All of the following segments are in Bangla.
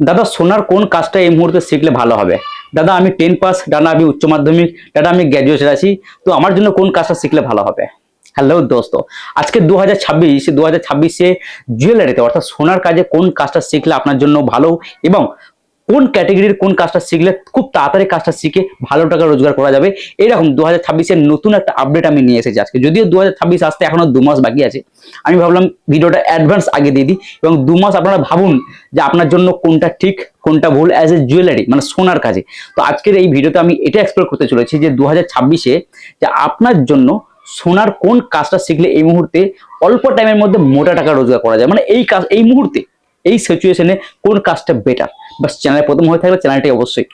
দাদা, সোনার কোন কাজটা এই মুহূর্তে শিখলে ভালো হবে? দাদা, আমি টেন পাস দাদা, আমি উচ্চ মাধ্যমিক, দাদা, আমি গ্র্যাজুয়েশন আছি, তো আমার জন্য কোন কাজটা শিখলে ভালো হবে? হ্যালো দোস্ত, আজকে দু হাজার ছাব্বিশ দু হাজার ছাব্বিশে জুয়েলারিতে অর্থাৎ সোনার কাজে কোন কাজটা শিখলে আপনার জন্য ভালো এবং কোন ক্যাটেগরির কোন কাজটা শিখলে খুব তাড়াতাড়ি কাজটা শিখে ভালো টাকা রোজগার করা যাবে? এরকম দু হাজার ছাব্বিশের নতুন একটা আপডেট আমি নিয়ে এসেছি আজকে। যদিও দু হাজার ছাব্বিশ আসতে এখনও দু মাস বাকি আছে, আমি ভাবলাম ভিডিওটা অ্যাডভান্স আগে দিয়ে দিই এবং দু মাস আপনারা ভাবুন যে আপনার জন্য কোনটা ঠিক, কোনটা ভুল অ্যাজ এ জুয়েলারি মানে সোনার কাজে। তো আজকের এই ভিডিওতে আমি এটা এক্সপ্লোর করতে চলেছি যে দু হাজার ছাব্বিশে যে আপনার জন্য সোনার কোন কাজটা শিখলে এই মুহূর্তে অল্প টাইমের মধ্যে মোটা টাকা রোজগার করা যায়। মানে এই কাজ, এই মুহূর্তে, এই সিচুয়েশনে কোন কাজটা বেটার বাস চ্যানেলে প্রথম হয়ে থাকলে চ্যানেলটি অবশ্যই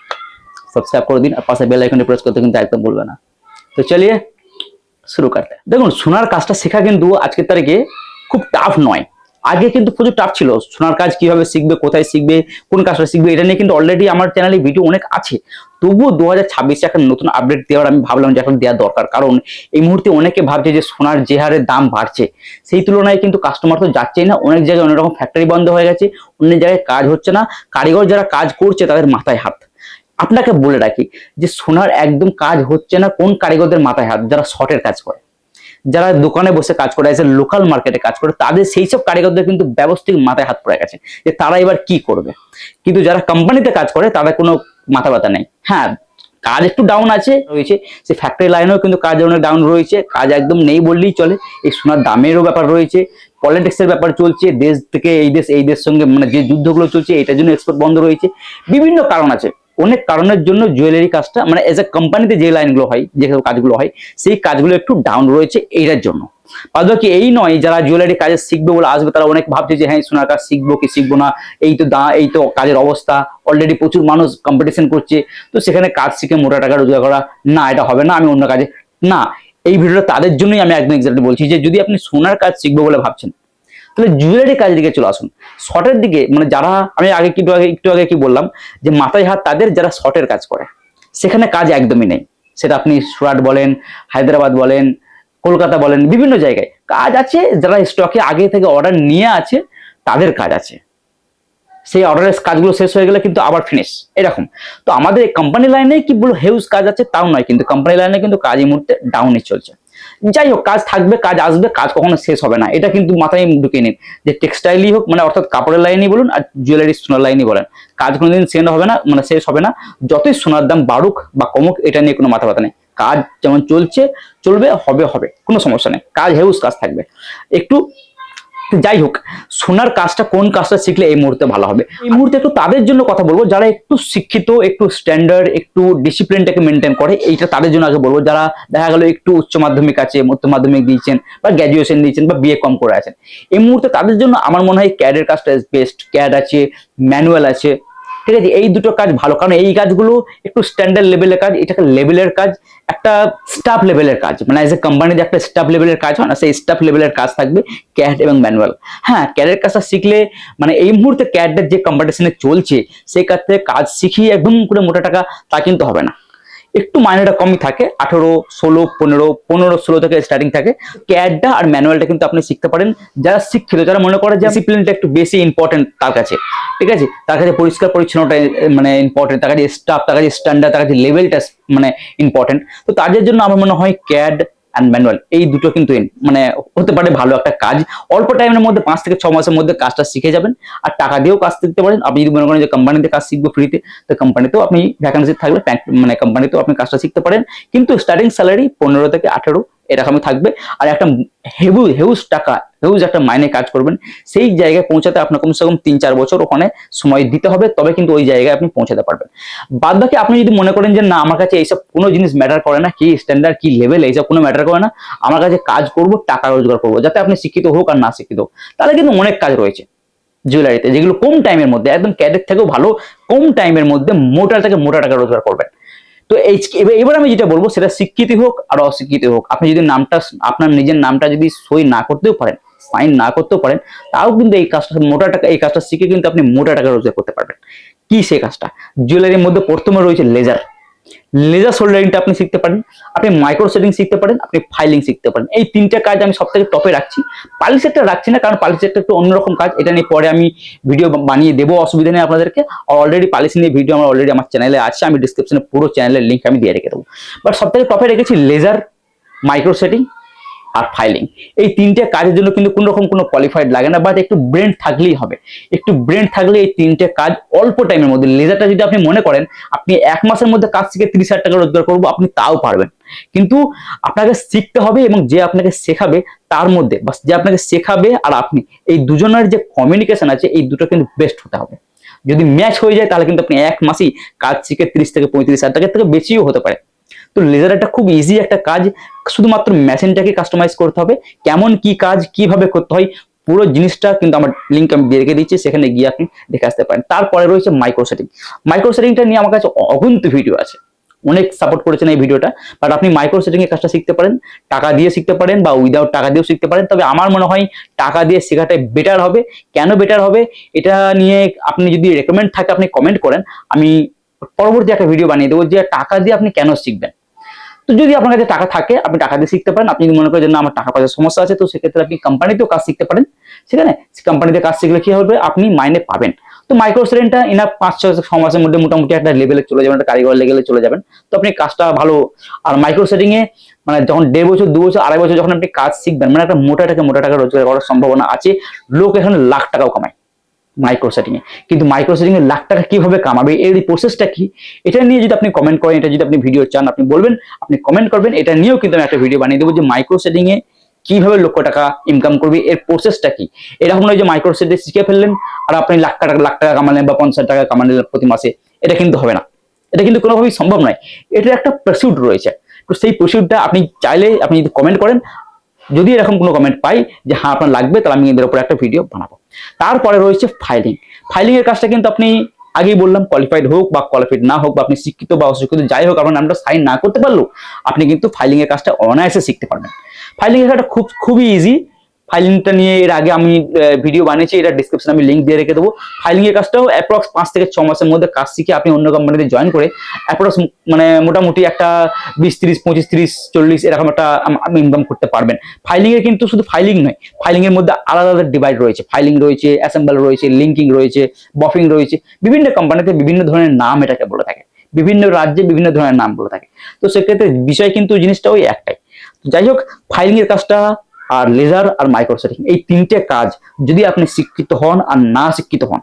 সাবস্ক্রাইব করে দিন আর পাশে বেল আইকনটি প্রেস করতে কিন্তু একদম ভুলবে না। তো চলিয়ে শুরু করতে। দেখুন, সোনার কাজটা শেখা কিন্তু আজকের তারিখে খুব টাফ নয়। আগে কিন্তু প্রচুর টাফ ছিল, সোনার কাজ কীভাবে শিখবে, কোথায় শিখবে, কোন কাজটা শিখবে, এটা নিয়ে কিন্তু অলরেডি আমার চ্যানেলে ভিডিও অনেক আছে। তবুও দু হাজার ছাব্বিশে একটা নতুন আপডেট দেওয়ার আমি ভাবলাম যে এখন দেওয়া দরকার। কারণ এই মুহূর্তে অনেকে ভাবছে যে সোনার যে হারে দাম বাড়ছে, সেই তুলনায় কিন্তু কাস্টমার তো যাচ্ছেই না। অনেক জায়গায় অনেক রকম ফ্যাক্টরি বন্ধ হয়ে গেছে, অন্য জায়গায় কাজ হচ্ছে না। কারিগর যারা কাজ করছে, তাদের মাথায় হাত। আপনাকে বলে রাখি যে সোনার একদম কাজ হচ্ছে না কোন কারিগরদের মাথায় হাত, যারা শর্টের কাজ করে। যারা দোকানে বসে কাজ করে আছে লোকাল মার্কেটে কাজ করে, তাদের সেই সব কারিগরদের কিন্তু ব্যবস্থিত মাথায় হাত পড়ে গেছে যে তারা এবার কি করবে। কিন্তু যারা কোম্পানিতে কাজ করে, তাদের কোনো মাথা ব্যথা নেই। হ্যাঁ কাজ একটু ডাউন আছে, রয়েছে। সে ফ্যাক্টরি লাইনেও কিন্তু কাজ অনেক ডাউন রয়েছে। কাজ একদম নেই বললেই চলে। এই সোনার দামেরও ব্যাপার রয়েছে। পলিটিক্সের ব্যাপার চলছে। দেশ থেকে এই দেশ এই দেশ সঙ্গে মানে যে যুদ্ধগুলো চলছে, এটার জন্য এক্সপোর্ট বন্ধ রয়েছে। বিভিন্ন কারণ আছে। অনেক কারণের জন্য জুয়েলারি কাজটা মানে এজ এ কোম্পানিতে যে লাইনগুলো হয়, যে কাজগুলো হয়, সেই কাজগুলো একটু ডাউন রয়েছে এইটার জন্য। বাকি এই নয়, যারা জুয়েলারি কাজে শিখবে বলে আসবে, তারা অনেক ভাবছে যে হ্যাঁ সোনার কাজ শিখব কি শিখব না? এই তো দা, এই তো কাজের অবস্থা অলরেডি প্রচুর মানুষ কম্পিটিশন করছে, তো সেখানে কাজ শিখে মোটা টাকা রোজগার করা, না, এটা হবে না, আমি অন্য কাজে না, এই ভিডিওটা তাদের জন্যই আমি একদম এক্সাক্টলি বলছি যে, যদি আপনি সোনার কাজ শিখব বলে ভাবছেন তাহলে জুয়েলারি কাজের দিকে চলে আসুন। শর্টের দিকে মানে যারা, আমি আগে একটু আগে একটু আগে কি বললাম, যে মাথায় হাত, তাদের যারা শর্টের কাজ করে, সেখানে কাজ একদমই নেই। সেটা আপনি সুরাট বলেন, হায়দ্রাবাদ বলেন, কলকাতা বলেন, বিভিন্ন জায়গায় কাজ আছে, যারা স্টকে আগে থেকে অর্ডার নিয়ে আছে, তাদের কাজ আছে। সেই অর্ডারের কাজগুলো শেষ হয়ে গেলে কিন্তু আবার ফিনিশ এরকম। তো আমাদের কোম্পানি লাইনে কি বলব হেউজ কাজ আছে, তাও নয়, কিন্তু কোম্পানি লাইনে কিন্তু কাজ এই মুহূর্তে ডাউনই চলছে। যাই হোক কাজ থাকবে, কাজ আসবে, কাজ কখনো শেষ হবে না। এটা কিন্তু মাথায় ঢুকে নিন। যে টেক্সটাইলই হোক মানে অর্থাৎ কাপড়ের লাইনই বলুন আর জুয়েলারি সোনার লাইনই বলেন। কাজ কোনোদিন শেষ হবে না মানে শেষ হবে না। যতই সোনার দাম বাড়ুক বা কমুক, এটা নিয়ে কোনো মাথা ব্যথা নেই। কাজ যেমন চলছে, চলবে, হবে হবে, কোনো সমস্যা নেই। কাজ হেউজ কাজ থাকবে। একটু যাই হোক, সোনার কাজটা কোন কাজটা শিখলে এই মুহূর্তে ভালো হবে? এই মুহূর্তে একটু তাদের জন্য কথা বলব, যারা একটু শিক্ষিত, একটু স্ট্যান্ডার্ড একটু ডিসিপ্লিনটাকে মেনটেন করে, এইটা তাদের জন্য আগে বলব। যারা দেখা গেলো একটু উচ্চ মাধ্যমিক আছে উচ্চ মাধ্যমিক দিয়েছেন বা গ্র্যাজুয়েশন দিয়েছেন বা বিএ কম করে আছেন, এই মুহূর্তে তাদের জন্য আমার মনে হয় ক্যাডের কাজটা বেস্ট ক্যাড আছে ম্যানুয়াল আছে ঠিক আছে এই দুটো কাজ ভালো, কারণ এই কাজগুলো একটু স্ট্যান্ডার্ড লেভেলের কাজ, এটাকে লেভেলের কাজ, একটা স্টাফ লেভেলের কাজ মানে এজ এ কোম্পানিতে একটা স্টাফ লেভেলের কাজ হয় না, সেই স্টাফ লেভেলের কাজ থাকবে ক্যাট এবং ম্যানুয়াল হ্যাঁ ক্যাডের কাজটা শিখলে মানে এই মুহূর্তে ক্যাডের যে কম্পিটিশনে চলছে, সেই কাজ থেকে কাজ শিখিয়ে একদম করে মোটা টাকা তা কিন্তু হবে না। একটু মাইনেটা কমই থাকে, আঠেরো, ষোলো, পনেরো পনেরো, ষোলো থেকে স্টার্টিং থাকে। ক্যাডটা আর ম্যানুয়ালটা কিন্তু আপনি শিখতে পারেন। যারা শিক্ষিত, যারা মনে করে যে ডিসিপ্লিনটা একটু বেশি ইম্পর্টেন্ট তার কাছে। ঠিক আছে? তার কাছে পরিষ্কার পরিচ্ছন্নটা মানে ইম্পর্টেন্ট তার কাছে স্টাফ তার কাছে স্ট্যান্ডার্ড তার কাছে লেভেলটা মানে ইম্পর্টেন্ট তো তাদের জন্য আমার মনে হয় ক্যাড অ্যান্ড ম্যানুয়াল এই দুটো কিন্তু মানে হতে পারে ভালো একটা কাজ। অল্প টাইমের মধ্যে, পাঁচ থেকে ছ মাসের মধ্যে কাজটা শিখে যাবেন। আর টাকা দিয়েও কাজ শিখতে পারেন। আপনি যদি মনে করেন যে কোম্পানিতে কাজ শিখব ফ্রিতে তো কোম্পানিতেও আপনি ভ্যাকান্সি থাকলে মানে কোম্পানিতেও আপনি কাজটা শিখতে পারেন। কিন্তু স্টার্টিং স্যালারি পনেরো থেকে আঠেরো এরকমই থাকবে। আর একটা হেভু হেউজ টাকা, হেউজ একটা মাইনে কাজ করবেন। সেই জায়গায় পৌঁছাতে আপনার কমসে কম তিন চার বছর ওখানে সময় দিতে হবে, তবে কিন্তু ওই জায়গায় আপনি পৌঁছাতে পারবেন। বাদ বাকি আপনি যদি মনে করেন যে না, আমার কাছে এইসব কোনো জিনিস ম্যাটার করে না, কি স্ট্যান্ডার্ড কি লেভেল এইসব কোনো ম্যাটার করে না, আমার কাছে কাজ করব, টাকা রোজগার করব, যাতে আপনি শিক্ষিত হোক আর না শিক্ষিত হোক। তাহলে কিন্তু অনেক কাজ রয়েছে জুয়েলারিতে যেগুলো কম টাইমের মধ্যে, একদম ক্যাডের থেকেও ভালো, কম টাইমের মধ্যে মোটা থেকে মোটা টাকা রোজগার করবেন। তো এই এবার- আমি যেটা বলব, সেটা স্বীকৃতি হোক আর অস্বীকৃতি হোক। আপনি যদি নামটা, আপনার নিজের নামটা যদি সই না করতেও পারেন, সাইন না করতেও পারেন, তাও কিন্তু এই কাজটা মোটা টাকা, এই কাজটা শিখে কিন্তু আপনি মোটা টাকা রোজগার করতে পারবেন। কি সেই কাজটা? জুয়েলারির মধ্যে প্রথমে রয়েছে লেজার। লেজার সোল্ডারিংটা আপনি শিখতে পারেন, আপনি মাইক্রো সেটিং শিখতে পারেন, আপনি ফাইলিং শিখতে পারেন। এই তিনটা কাজ আমি সব থেকে টপে রাখছি। পালিসেটটা রাখছি না, কারণ পালিসেটটা একটু অন্যরকম কাজ। এটা নিয়ে পরে আমি ভিডিও বানিয়ে দেবো, অসুবিধা নেই আপনাদেরকে। অলরেডি পালিসি নিয়ে ভিডিও আমার অলরেডি আমার চ্যানেলে আছে, আমি ডিসক্রিপশনে পুরো চ্যানেলের লিঙ্ক আমি দিয়ে রেখে দেবো। বাট সব থেকে টপে রেখেছি লেজার মাইক্রো সেটিং আর ফাইলিং এই তিনটে কাজের জন্য কিন্তু কোনো রকম কোনো কোয়ালিফাইড লাগে না বাট একটু ব্রেন থাকলেই হবে। একটু ব্রেন থাকলে এই তিনটে কাজ অল্প টাইমের মধ্যে লেজারটা যদি আপনি মনে করেন, আপনি এক মাসের মধ্যে কাজ শিখে তিরিশ হাজার টাকা রোজগার করব, আপনি তাও পারবেন। কিন্তু আপনাকে শিখতে হবে এবং যে আপনাকে শেখাবে তার মধ্যে বা যে আপনাকে শেখাবে আর আপনি, এই দুজনের যে কমিউনিকেশন আছে, এই দুটো কিন্তু বেস্ট হতে হবে। যদি ম্যাচ হয়ে যায়, তাহলে কিন্তু আপনি এক মাসেই কাজ শিখে তিরিশ থেকে পঁয়ত্রিশ হাজার টাকার থেকে বেশিও হতে পারে। তো লেজার একটা খুব ইজি একটা কাজ। শুধুমাত্র মেশিনটাকে কাস্টমাইজ করতে হবে। কেমন কি কাজ, কীভাবে করতে হয়, পুরো জিনিসটা কিন্তু আমার লিঙ্ক আমি দিয়ে রেখে দিচ্ছি। সেখানে গিয়ে আপনি দেখে আসতে পারেন। তারপরে রয়েছে মাইক্রো সেটিং মাইক্রো সেটিংটা নিয়ে আমার কাছে অগুন্ত ভিডিও আছে। অনেক সাপোর্ট করেছেন এই ভিডিওটা বাট আপনি মাইক্রো সেটিং এর কাজটা শিখতে পারেন। টাকা দিয়ে শিখতে পারেন বা উইদাউট টাকা দিয়েও শিখতে পারেন। তবে আমার মনে হয় টাকা দিয়ে শেখাটাই বেটার হবে। কেন বেটার হবে? এটা নিয়ে আপনি যদি রেকমেন্ড থাকে, আপনি কমেন্ট করেন। আমি পরবর্তী একটা ভিডিও বানিয়ে দেবো যে টাকা দিয়ে আপনি কেন শিখবেন। তো যদি আপনার কাছে টাকা থাকে, আপনি টাকা দিয়ে শিখতে পারেন। আপনি যদি মনে করেন যে, না, আমার টাকা পয়সার সমস্যা আছে তো সেক্ষেত্রে আপনি কোম্পানিতেও কাজ শিখতে পারেন। সেখানে কোম্পানিতে কাজ শিখলে কি হবে? আপনি মাইনে পাবেন। তো মাইক্রো সেরেনটা ইনা পাঁচ, ছয় ছ মাসের মধ্যে মোটামুটি একটা লেভেলে চলে যাবেন, একটা কারিগর লেভেলে চলে যাবেন। তো আপনি কাজটা ভালো। আর মাইক্রো সেটিং এ মানে যখন দেড় বছর, দু বছর, আড়াই বছর যখন আপনি কাজ শিখবেন মানে একটা মোটা টাকা মোটা টাকা রোজগার করার সম্ভাবনা আছে। লোক এখানে লাখ টাকাও কামায়। মাইক্রো সেটিং এ। কিন্তু মাইক্রো লাখ টাকা কীভাবে কামাবে, এর প্রসেসটা কি? এটা নিয়ে যদি আপনি কমেন্ট করেন, এটা যদি আপনি ভিডিও চান, আপনি বলবেন, আপনি কমেন্ট করবেন, এটা নিয়েও কিন্তু আমি একটা ভিডিও বানিয়ে দেবো যে মাইক্রো সেটিং এ কীভাবে লক্ষ টাকা ইনকাম করবে, এর প্রসেসটা কি? এরকম নয় যে মাইক্রো সেটে শিখে ফেললেন, আর আপনি লাখ টাকা লাখ টাকা কামালেন বা পঞ্চাশ টাকা কামালেন প্রতি মাসে, এটা কিন্তু হবে না। এটা কিন্তু কোনোভাবেই সম্ভব নয়। এটার একটা প্রসিউড রয়েছে। তো সেই প্রসিউডটা আপনি চাইলে আপনি যদি কমেন্ট করেন, যদি এরকম কোনো কমেন্ট পাই যে হ্যাঁ আপনার লাগবে, তাহলে আমি এদের উপর একটা ভিডিও বানাবো। তারপরে রয়েছে ফাইলিং ফাইলিং এর কাজটা কিন্তু আপনি আগেই বললাম কোয়ালিফাইড হোক বা কোয়ালিফাইড না হোক বা আপনি শিক্ষিত বা অশিক্ষিত যাই হোক আপনার নামটা সাইন না করতে পারলেও আপনি কিন্তু ফাইলিং এর কাজটা অনায়াসে শিখতে পারবেন। ফাইলিং এর কাজটা খুব, খুবই ইজি ফাইলিংটা নিয়ে এর আগে আমি ভিডিও বানিয়েছি এটা ডিসক্রিপশনে আমি লিঙ্ক দিয়ে রেখে দেবো। ফাইলিং এর কাজটাও অ্যাপ্রক্স পাঁচ থেকে ছ মাসের মধ্যে কাজ শিখে আপনি অন্য কোম্পানিতে জয়েন করে অ্যাপ্রক্স মানে মোটামুটি একটা বিশ তিরিশ, পঁচিশ তিরিশ, চল্লিশ এরকম একটা আপনি ইনকাম করতে পারবেন। ফাইলিং এর কিন্তু শুধু ফাইলিং নয় ফাইলিং এর মধ্যে আলাদা আলাদা ডিভাইড রয়েছে। ফাইলিং রয়েছে অ্যাসেম্বল রয়েছে লিঙ্কিং রয়েছে বফিং রয়েছে, বিভিন্ন কোম্পানিতে বিভিন্ন ধরনের নাম এটাকে বলে থাকে। বিভিন্ন রাজ্যে বিভিন্ন ধরনের নাম বলে থাকে। তো সেক্ষেত্রে বিষয় কিন্তু জিনিসটা ওই একটাই। যাই হোক ফাইলিং এর কাজটা আর লেজার আর মাইক্রো সেটিং এই তিনটে কাজ যদি আপনি শিক্ষিত হন আর না শিক্ষিত হন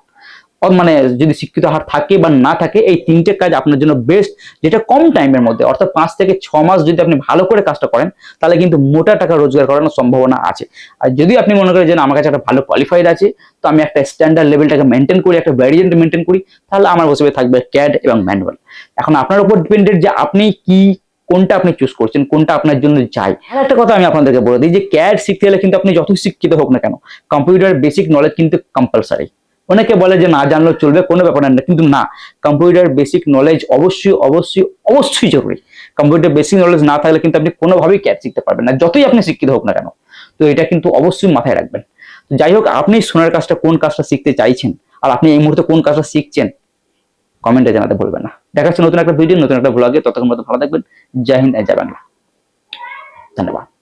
মানে যদি শিক্ষিত হার থাকে বা না থাকে, এই তিনটে কাজ আপনার জন্য বেস্ট যেটা কম টাইমের মধ্যে, অর্থাৎ পাঁচ থেকে ছ মাস যদি আপনি ভালো করে কাজটা করেন, তাহলে কিন্তু মোটা টাকা রোজগার করানোর সম্ভাবনা আছে। আর যদি আপনি মনে করেন যে আমার কাছে একটা ভালো কোয়ালিফাইড আছে, তো আমি একটা স্ট্যান্ডার্ড লেভেলটাকে মেনটেন করি, একটা ভ্যারিয়েন্ট মেনটেন করি, তাহলে আমার বসে থাকবে ক্যাড এবং ম্যানুয়াল এখন আপনার উপর ডিপেন্ডেড যে আপনি কি কোনটা আপনি চুজ করছেন, কোনটা আপনার জন্য চাই? আর একটা কথা আমি আপনাদেরকে বলে দিই যে ক্যাড শিখতে গেলে কিন্তু আপনি যতই শিক্ষিত হোক না কেন কম্পিউটার বেসিক নলেজ কিন্তু কম্পালসারি অনেকে বলে যে না জানলেও চলবে, কোনো ব্যাপার না, কিন্তু না কম্পিউটার বেসিক নলেজ অবশ্যই অবশ্যই অবশ্যই জরুরি। কম্পিউটার বেসিক নলেজ না থাকলে কিন্তু আপনি কোনোভাবেই ক্যাড শিখতে পারবেন না, যতই আপনি শিক্ষিত হোক না কেন। তো এটা কিন্তু অবশ্যই মাথায় রাখবেন। যাই হোক, আপনি সোনার কাজটা কোন কাজটা শিখতে চাইছেন? আর আপনি এই মুহূর্তে কোন কাজটা শিখছেন? কমেন্টে জানাতে ভুলবেন না। দেখা নতুন একটা ভিডিও নতুন একটা ভ্লগে ততক্ষণ মতো ভালো থাকবেন। জয় হিন্দ, জয় বাংলা। ধন্যবাদ।